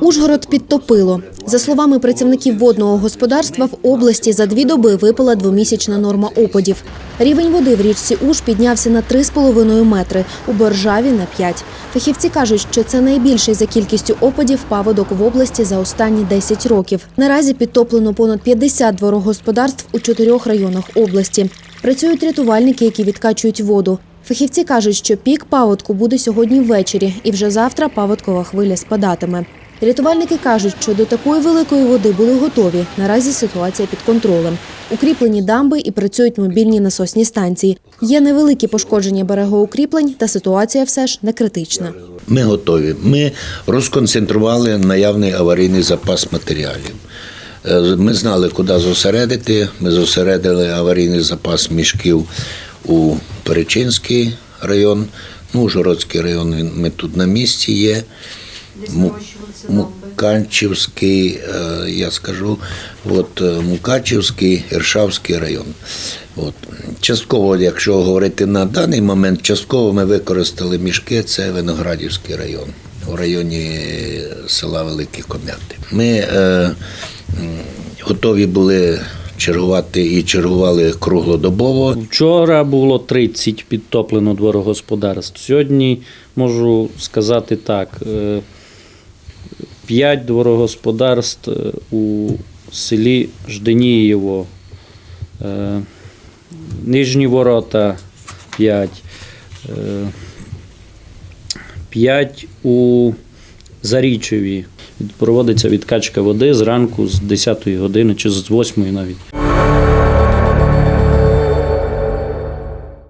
Ужгород підтопило. За словами працівників водного господарства, в області за дві доби випала двомісячна норма опадів. Рівень води в річці Уж піднявся на 3,5 метри, у Боржаві – на 5. Фахівці кажуть, що це найбільший за кількістю опадів паводок в області за останні 10 років. Наразі підтоплено понад 50 дворогосподарств у чотирьох районах області. Працюють рятувальники, які відкачують воду. Фахівці кажуть, що пік паводку буде сьогодні ввечері, і вже завтра паводкова хвиля спадатиме. Рятувальники кажуть, що до такої великої води були готові. Наразі ситуація під контролем. Укріплені дамби і працюють мобільні насосні станції. Є невеликі пошкодження берегоукріплень, та ситуація все ж не критична. Ми готові. Ми розконцентрували наявний аварійний запас матеріалів. Е, Ми знали, куди зосередити. Ми зосередили аварійний запас мішків у Перечинський район, ну, Ужгородський район, ми тут на місці є. Му- е, я скажу, от е, Мукачівський, Іршавський район. От. Частково, якщо говорити на даний момент, частково ми використали мішки, це Виноградівський район, у районі села Великі Ком'яти. Ми е, готові були чергувати і чергували круглодобово. Вчора було 30 підтоплено дворогосподарств. Сьогодні можу сказати так: 5 дворогосподарств е, у селі Жденієво, е, Нижні Ворота 5, 5 у Зарічеві. Проводиться відкачка води зранку з 10 години чи з 8 навіть.